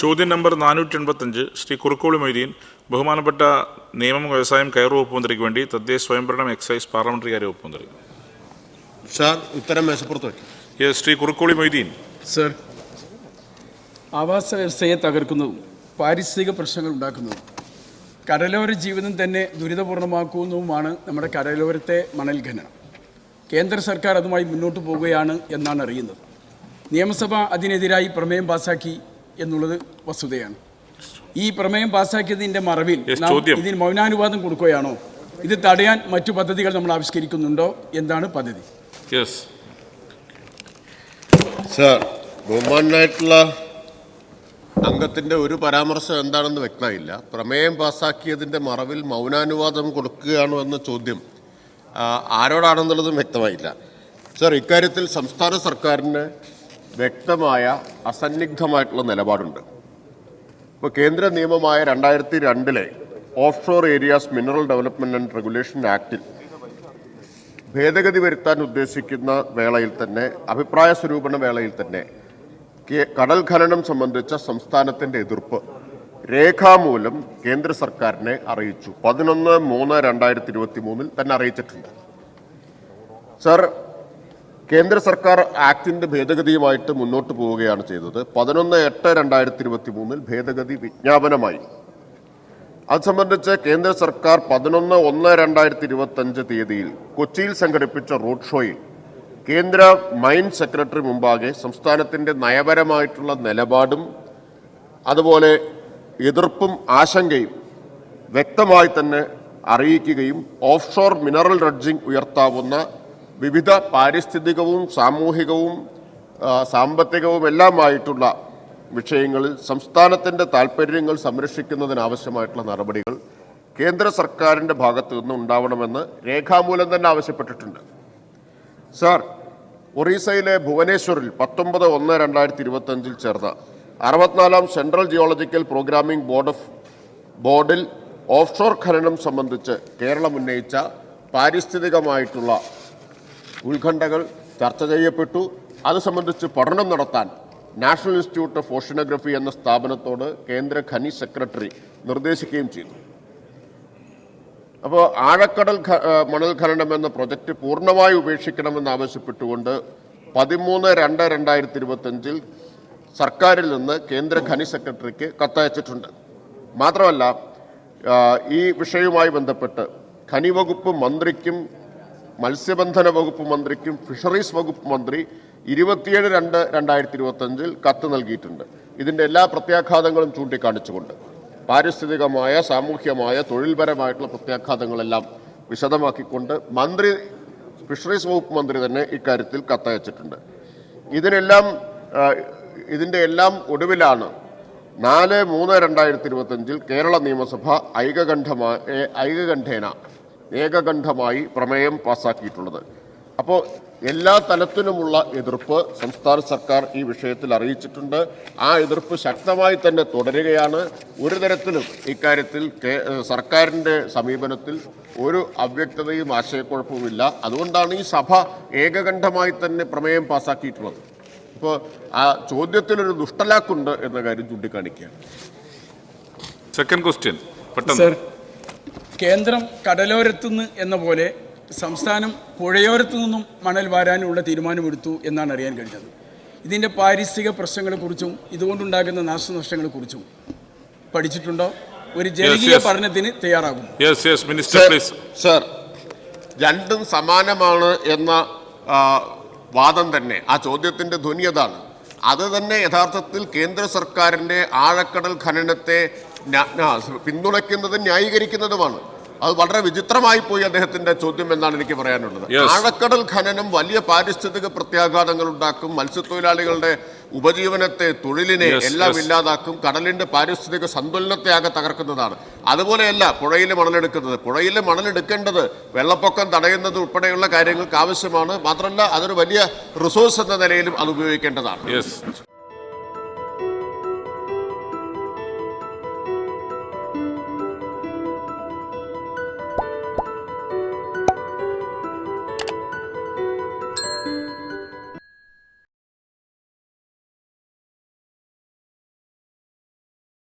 ചോദ്യം നമ്പർ നാനൂറ്റി എൺപത്തഞ്ച് ശ്രീ കുറുക്കോളി മൊയ്തീൻ ബഹുമാനപ്പെട്ട നിയമം വ്യവസായം കയർ വകുപ്പ് മന്ത്രിക്ക് വേണ്ടി തദ്ദേശ സ്വയംഭരണം എക്സൈസ് പാർലമെന്ററി കാര്യ വകുപ്പ് മന്ത്രി. സാർ ഉത്തരം മേശപ്പുറത്ത് ശ്രീ കുറുക്കോളി മൊയ്തീൻ. സർ ആവാസ വ്യവസ്ഥയെ തകർക്കുന്നതും പാരിസ്ഥിതിക പ്രശ്നങ്ങൾ ഉണ്ടാക്കുന്നതും കടലോര ജീവിതം തന്നെ ദുരിതപൂർണമാക്കുന്നതുമാണ് നമ്മുടെ കടലോരത്തെ മണൽ ഖനനം കേന്ദ്ര സർക്കാർ അതുമായി മുന്നോട്ട് പോവുകയാണ് എന്നാണ് അറിയുന്നത്. നിയമസഭ അതിനെതിരായി പ്രമേയം പാസാക്കി എന്നുള്ളത് വസ്തുതയാണ്. ഈ പ്രമേയം പാസാക്കിയതിന്റെ മറവിൽ. ഇതിന് മൗനാനുവാദം കൊടുക്കുകയാണോ? ഇത് തടയാൻ മറ്റു പദ്ധതികൾ നമ്മൾ ആവിഷ്കരിക്കുന്നുണ്ടോ എന്താണ് പദ്ധതി. സാർ ബഹുമാനായിട്ടുള്ള അംഗത്തിന്റെ ഒരു പരാമർശം എന്താണെന്ന് വ്യക്തമായില്ല. പ്രമേയം പാസാക്കിയതിന്റെ മറവിൽ മൗനാനുവാദം കൊടുക്കുകയാണോ എന്ന ചോദ്യം ആരോടാണെന്നുള്ളതും വ്യക്തമായില്ല. സാർ ഇക്കാര്യത്തിൽ സംസ്ഥാന സർക്കാരിന് വ്യക്തമായ അസന്നിഗ്ധമായിട്ടുള്ള നിലപാടുണ്ട്. ഇപ്പോൾ കേന്ദ്ര നിയമമായ രണ്ടായിരത്തി രണ്ടിലെ offshore areas mineral development and regulation ആക്ടിൽ ഭേദഗതി വരുത്താൻ ഉദ്ദേശിക്കുന്ന വേളയിൽ തന്നെ അഭിപ്രായ സ്വരൂപണ വേളയിൽ തന്നെ കടൽ ഖനനം സംബന്ധിച്ച സംസ്ഥാനത്തിന്റെ എതിർപ്പ് രേഖാമൂലം കേന്ദ്ര സർക്കാരിനെ അറിയിച്ചു. പതിനൊന്ന് മൂന്ന് രണ്ടായിരത്തി ഇരുപത്തി മൂന്നിൽ തന്നെ അറിയിച്ചിട്ടുണ്ട്. സർ കേന്ദ്ര സർക്കാർ ആക്ടിന്റെ ഭേദഗതിയുമായിട്ട് മുന്നോട്ട് പോവുകയാണ് ചെയ്തത്. പതിനൊന്ന് എട്ട് രണ്ടായിരത്തി ഇരുപത്തി മൂന്നിൽ ഭേദഗതി വിജ്ഞാപനമായി. അത് സംബന്ധിച്ച് കേന്ദ്ര സർക്കാർ പതിനൊന്ന് ഒന്ന് രണ്ടായിരത്തി ഇരുപത്തി അഞ്ച് തീയതിയിൽ കൊച്ചിയിൽ സംഘടിപ്പിച്ച റോഡ് ഷോയിൽ കേന്ദ്ര മൈൻ സെക്രട്ടറി മുമ്പാകെ സംസ്ഥാനത്തിന്റെ നയപരമായിട്ടുള്ള നിലപാടും അതുപോലെ എതിർപ്പും ആശങ്കയും വ്യക്തമായി തന്നെ അറിയിക്കുകയും ഓഫ്ഷോർ മിനറൽ ഡ്രഡ്ജിംഗ് ഉയർത്താവുന്ന വിവിധ പാരിസ്ഥിതികവും സാമൂഹികവും സാമ്പത്തികവും എല്ലാമായിട്ടുള്ള വിഷയങ്ങളിൽ സംസ്ഥാനത്തിന്റെ താൽപ്പര്യങ്ങൾ സംരക്ഷിക്കുന്നതിനാവശ്യമായിട്ടുള്ള നടപടികൾ കേന്ദ്ര സർക്കാരിന്റെ ഭാഗത്തു നിന്ന് ഉണ്ടാവണമെന്ന് രേഖാമൂലം തന്നെ ആവശ്യപ്പെട്ടിട്ടുണ്ട്. സാർ ഒറീസയിലെ ഭുവനേശ്വറിൽ പത്തൊമ്പത് ഒന്ന് രണ്ടായിരത്തി ഇരുപത്തഞ്ചിൽ ചേർന്ന അറുപത്തിനാലാം central geological programming board of ബോർഡിൽ ഓഫ്ഷോർ ഖനനം സംബന്ധിച്ച് കേരളം ഉന്നയിച്ച പാരിസ്ഥിതികമായിട്ടുള്ള ഉത്കണ്ഠകൾ ചർച്ച ചെയ്യപ്പെട്ടു. അത് സംബന്ധിച്ച് പഠനം നടത്താൻ നാഷണൽ ഇൻസ്റ്റിറ്റ്യൂട്ട് ഓഫ് ഓഷ്യനോഗ്രഫി എന്ന സ്ഥാപനത്തോട് കേന്ദ്ര ഖനി സെക്രട്ടറി നിർദ്ദേശിക്കുകയും ചെയ്തു. അപ്പോൾ ആഴക്കടൽ മണൽ ഖനനം എന്ന പ്രൊജക്ട് പൂർണമായി ഉപേക്ഷിക്കണമെന്ന് ആവശ്യപ്പെട്ടുകൊണ്ട് പതിമൂന്ന് രണ്ട് രണ്ടായിരത്തി ഇരുപത്തഞ്ചിൽ സർക്കാരിൽ നിന്ന് കേന്ദ്ര ഖനി സെക്രട്ടറിക്ക് കത്തയച്ചിട്ടുണ്ട്. മാത്രമല്ല ഈ വിഷയവുമായി ബന്ധപ്പെട്ട് ഖനി വകുപ്പ് മന്ത്രിക്കും മത്സ്യബന്ധന വകുപ്പ് മന്ത്രിക്കും ഫിഷറീസ് വകുപ്പ് മന്ത്രി ഇരുപത്തിയേഴ് രണ്ട് രണ്ടായിരത്തി ഇരുപത്തഞ്ചിൽ കത്ത് നൽകിയിട്ടുണ്ട്. ഇതിന്റെ എല്ലാ പ്രത്യാഘാതങ്ങളും ചൂണ്ടിക്കാണിച്ചുകൊണ്ട് പാരിസ്ഥിതികമായ സാമൂഹ്യമായ തൊഴിൽപരമായിട്ടുള്ള പ്രത്യാഘാതങ്ങളെല്ലാം വിശദമാക്കിക്കൊണ്ട് മന്ത്രി ഫിഷറീസ് വകുപ്പ് മന്ത്രി തന്നെ ഇക്കാര്യത്തിൽ കത്തയച്ചിട്ടുണ്ട്. ഇതിനെല്ലാം ഇതിന്റെ എല്ലാം ഒടുവിലാണ് നാല് മൂന്ന് രണ്ടായിരത്തി ഇരുപത്തഞ്ചിൽ കേരള നിയമസഭ ഐകകണ്ഠമായ ഐകകണ്ഠേന ഏകകണ്ഠമായി പ്രമേയം പാസാക്കിയിട്ടുള്ളത് അപ്പോൾ എല്ലാ തലത്തിലുമുള്ള എതിർപ്പ് സംസ്ഥാന സർക്കാർ ഈ വിഷയത്തിൽ അറിയിച്ചിട്ടുണ്ട്. ആ എതിർപ്പ് ശക്തമായി തന്നെ തുടരുകയാണ്. ഒരു തരത്തിലും ഇക്കാര്യത്തിൽ സർക്കാരിന്റെ സമീപനത്തിൽ ഒരു അവ്യക്തതയും ആശയക്കുഴപ്പവുമില്ല. അതുകൊണ്ടാണ് ഈ സഭ ഏകകണ്ഠമായി തന്നെ പ്രമേയം പാസാക്കിയിട്ടുള്ളത് ഇപ്പോൾ ആ ചോദ്യത്തിലൊരു ദുഷ്ടലാക്കുണ്ട് എന്ന കാര്യം ചൂണ്ടിക്കാണിക്കുകയാണ്. സെക്കൻഡ് ക്വസ്റ്റ്യൻ പെട്ടെന്ന്. സർ കേന്ദ്രം കടലോരത്തുനിന്ന് എന്ന പോലെ സംസ്ഥാനം പുഴയോരത്തു നിന്നും മണൽ വാരാനുള്ള തീരുമാനമെടുത്തു എന്നാണ് അറിയാൻ കഴിഞ്ഞത്. ഇതിന്റെ പാരിസ്ഥിതിക പ്രശ്നങ്ങളെക്കുറിച്ചും ഇതുകൊണ്ടുണ്ടാകുന്ന നാശനഷ്ടങ്ങളെക്കുറിച്ചും പഠിച്ചിട്ടുണ്ടോ? ഒരു ജനകീയ പഠനത്തിന് തയ്യാറാകും yes yes minister please sir രണ്ടും സമാനമാണ് എന്ന വാദം തന്നെ. ആ ചോദ്യത്തിന്റെ ധ്വനി അതാണ്. അത് തന്നെ യഥാർത്ഥത്തിൽ കേന്ദ്ര സർക്കാരിന്റെ ആഴക്കടൽ ഖനനത്തെ പിന്തുണയ്ക്കുന്നതും ന്യായീകരിക്കുന്നതുമാണ്. അത് വളരെ വിചിത്രമായി പോയി അദ്ദേഹത്തിന്റെ ചോദ്യം എന്നാണ് എനിക്ക് പറയാനുള്ളത്. ആഴക്കടൽ ഖനനം വലിയ പാരിസ്ഥിതിക പ്രത്യാഘാതങ്ങൾ ഉണ്ടാക്കും മത്സ്യത്തൊഴിലാളികളുടെ ഉപജീവനത്തെ തൊഴിലിനെ എല്ലാം ഇല്ലാതാക്കും കടലിന്റെ പാരിസ്ഥിതിക സന്തുലനത്തെ ആകെ തകർക്കുന്നതാണ്. അതുപോലെയല്ല പുഴയിലെ മണലെടുക്കുന്നത്. പുഴയിലെ മണലെടുക്കേണ്ടത് വെള്ളപ്പൊക്കം തടയുന്നത് ഉൾപ്പെടെയുള്ള കാര്യങ്ങൾക്ക് ആവശ്യമാണ്. മാത്രമല്ല അതൊരു വലിയ റിസോഴ്സ് എന്ന നിലയിലും അത് ഉപയോഗിക്കേണ്ടതാണ്.